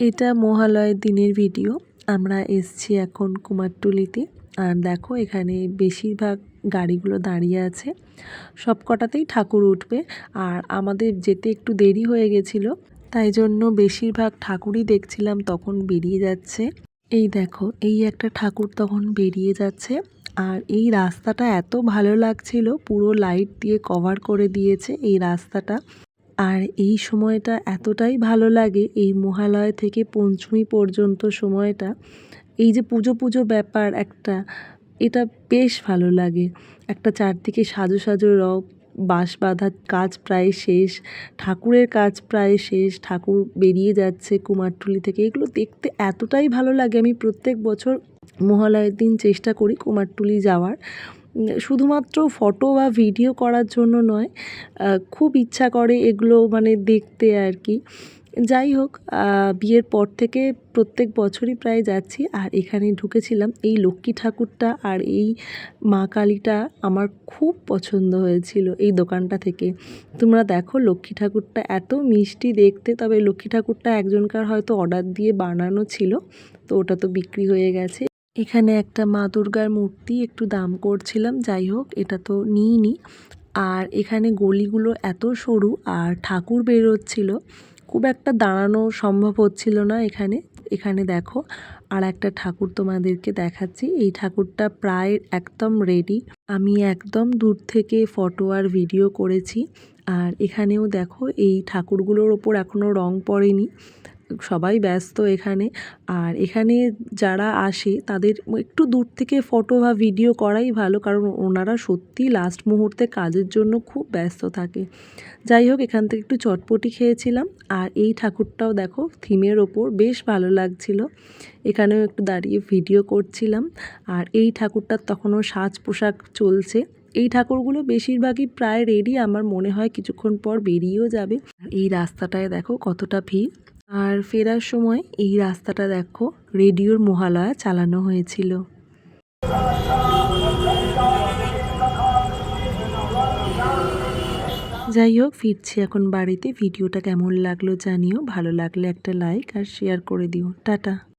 এটা মহালয়ের দিনের ভিডিও। আমরা এসছি এখন কুমারটুলিতে। আর দেখো, এখানে বেশিরভাগ গাড়িগুলো দাঁড়িয়ে আছে। সব কটাতেই ঠাকুর উঠবে। আর আমাদের যেতে একটু দেরি হয়ে গেছিল, তাই জন্য বেশিরভাগ ঠাকুরই দেখছিলাম, তখন বেরিয়ে যাচ্ছে। এই দেখো, এই একটা ঠাকুর তখন বেরিয়ে যাচ্ছে। আর এই রাস্তাটা এত ভালো লাগছিল, পুরো লাইট দিয়ে কভার করে দিয়েছে এই রাস্তাটা। আর এই সময়টা এতটাই ভালো লাগে, এই মহালয়া থেকে পঞ্চমী পর্যন্ত সময়টা। এই যে পুজো পুজো ব্যাপার একটা, এটা বেশ ভালো লাগে। একটা চারদিকে সাজো সাজো রব, বাঁশ বাঁধার কাজ প্রায় শেষ, ঠাকুরের কাজ প্রায় শেষ, ঠাকুর বেরিয়ে যাচ্ছে কুমারটুলি থেকে। এগুলো দেখতে এতটাই ভালো লাগে, আমি প্রত্যেক বছর মহালয়ের দিন চেষ্টা করি কুমারটুলি যাওয়ার। শুধুমাত্র ফটো বা ভিডিও করার জন্য নয় খুব ইচ্ছা করে এগুলো মানে দেখতে আর কি। যাই হোক বিয়ের পর থেকে প্রত্যেক বছরই প্রায় যাচ্ছি আর এখানে ঢুকেছিলাম। এই লক্ষ্মী ঠাকুরটা আর এই মা কালীটা আমার খুব পছন্দ হয়েছিল এই দোকানটা থেকে। তোমরা দেখো লক্ষ্মী ঠাকুরটা এত মিষ্টি দেখতে, তবে লক্ষ্মী ঠাকুরটা একজনকার হয়তো অর্ডার দিয়ে বানানো ছিল, তো ওটা তো বিক্রি হয়ে গেছে। এখানে একটা মা দুর্গার মূর্তি একটু দাম করছিলাম, যাই হোক, এটা তো নিইনি। আর এখানে গলিগুলো এত সরু আর ঠাকুর বেরোচ্ছিল, খুব একটা দাঁড়ানো সম্ভব হচ্ছিল না এখানে। এখানে দেখো, আর একটা ঠাকুর তোমাদেরকে দেখাচ্ছি। এই ঠাকুরটা প্রায় একদম রেডি আমি একদম দূর থেকে ফটো আর ভিডিও করেছি। আর এখানেও দেখো, এই ঠাকুরগুলোর ওপর এখনও রং পড়েনি। সবাই ব্যস্ত এখানে। আর এখানে যারা আসে, তাদের একটু দূর থেকে ফটো বা ভিডিও করাই ভালো, কারণ ওনারা সত্যি লাস্ট মুহূর্তে কাজের জন্য খুব ব্যস্ত থাকে। যাই হোক, এখান থেকে একটু চটপটি খেয়েছিলাম। আর এই ঠাকুরটাও দেখো থিমের ওপর বেশ ভালো লাগছিল। এখানেও একটু দাঁড়িয়ে ভিডিও করছিলাম। আর এই ঠাকুরটার তখনও সাজ পোশাক চলছে। এই ঠাকুরগুলো বেশিরভাগই প্রায় রেডি আমার মনে হয় কিছুক্ষণ পর বেরিয়েও যাবে। এই রাস্তাটায় দেখো কতটা ভিড়। আর ফেরার সময় এই রাস্তাটা দেখো, রেডিওর মহালয়া চালানো হয়েছিল। যাই হোক, ফিরছি এখন বাড়িতে। ভিডিওটা কেমন লাগল জানিও, ভালো লাগলে একটা লাইক আর শেয়ার করে দিও। টাটা।